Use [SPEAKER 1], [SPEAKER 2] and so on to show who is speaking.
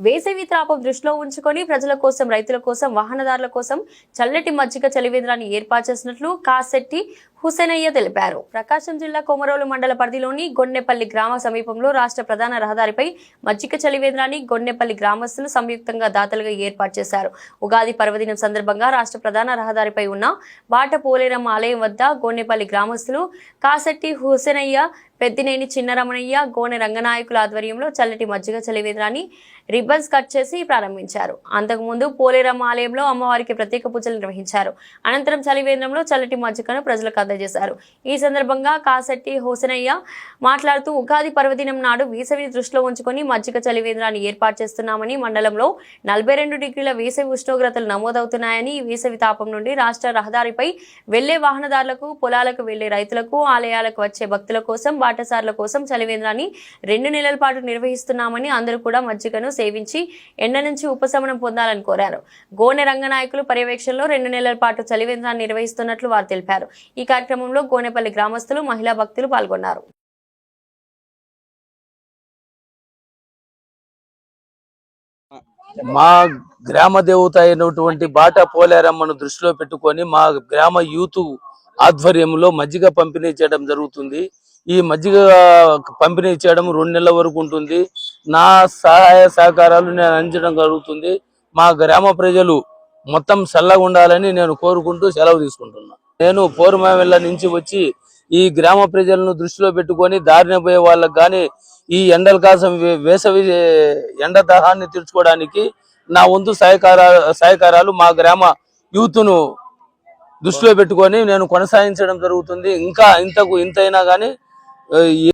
[SPEAKER 1] వేసవి త్రాపం దృష్టిలో ఉంచుకొని ప్రజల కోసం రైతుల కోసం వాహనదారుల కోసం చల్లటి మజ్జిగ చలివేంద్రాన్ని ఏర్పాటు చేసినట్లు కాశెట్టి హుసేనయ్య తెలిపారు. ప్రకాశం జిల్లా కొమరోలు మండల పరిధిలోని గొన్నెపల్లి గ్రామ సమీపంలో రాష్ట్ర ప్రధాన రహదారిపై మజ్జిగ చలివేంద్రాన్ని గొన్నెపల్లి గ్రామస్తులు సంయుక్తంగా దాతలుగా ఏర్పాటు చేశారు. ఉగాది పర్వదినం సందర్భంగా రాష్ట్ర ప్రధాన రహదారిపై ఉన్న బాట పోలేరమ్మ ఆలయం వద్ద గొన్నెపల్లి గ్రామస్తులు కాశెట్టి హుసేనయ్య పెద్దినేని చిన్నరమణయ్య గోనె రంగనాయకుల ఆధ్వర్యంలో చల్లటి మజ్జిగ చలివేంద్రాన్ని రిబ్బన్స్ కట్ చేసి ప్రారంభించారు. అంతకుముందు పోలేరమ్మ ఆలయంలో అమ్మవారికి ప్రత్యేక పూజలు నిర్వహించారు. అనంతరం చలివేంద్రంలో చల్లటి మజ్జిగను ప్రజలకు అందజేశారు. ఈ సందర్భంగా కాసెట్టి హోసనయ్య మాట్లాడుతూ ఉగాది పర్వదినం నాడు వేసవిని దృష్టిలో ఉంచుకొని మజ్జిగ చలివేంద్రాన్ని ఏర్పాటు చేస్తున్నామని మండలంలో నలభై రెండు డిగ్రీల వేసవి ఉష్ణోగ్రతలు నమోదవుతున్నాయని వేసవి తాపం నుండి రాష్ట్ర రహదారిపై వెళ్ళే వాహనదారులకు పొలాలకు వెళ్ళే రైతులకు ఆలయాలకు వచ్చే భక్తుల కోసం పాఠశాలల కోసం చలివేంద్రాన్ని రెండు నెలల పాటు నిర్వహిస్తున్నామని అందరూ కూడా మజ్జిగను సేవించి ఎండ నుంచి ఉపశమనం పొందాలని కోరారు. గోనె రంగనాయకులు పర్యవేక్షణలో రెండు నెలల పాటు చలివేంద్రాన్ని నిర్వహిస్తున్నట్లు వారు తెలిపారు. ఈ కార్యక్రమంలో గోనెపల్లి గ్రామస్తులు మహిళా భక్తులు పాల్గొన్నారు.
[SPEAKER 2] మా గ్రామ దేవత అయినటువంటి బాటా పోలేరమ్మను దృష్టిలో పెట్టుకొని మా గ్రామ యూత్ ఆధ్వర్యంలో మజ్జిగ పంపిణీ చేయడం జరుగుతుంది. ఈ మజ్జిగ పంపిణీ చేయడం రెండు నెలల వరకు ఉంటుంది. నా సహాయ సహకారాలు నేను అందించడం జరుగుతుంది మా గ్రామ ప్రజలు మొత్తం చల్లగా ఉండాలని నేను కోరుకుంటూ సెలవు తీసుకుంటున్నా. నేను పోరుమావెల్ల నుంచి వచ్చి ఈ గ్రామ ప్రజలను దృష్టిలో పెట్టుకొని దారిన పోయే వాళ్ళకు కానీ ఈ ఎండల కాసం వేసవి ఎండ దాహాన్ని తీర్చుకోవడానికి నా వంతు సహకార సహకారాలు మా గ్రామ యూత్ను దృష్టిలో పెట్టుకొని నేను కొనసాగించడం జరుగుతుంది. ఇంకా ఇంతకు ఇంతైనా కానీ ये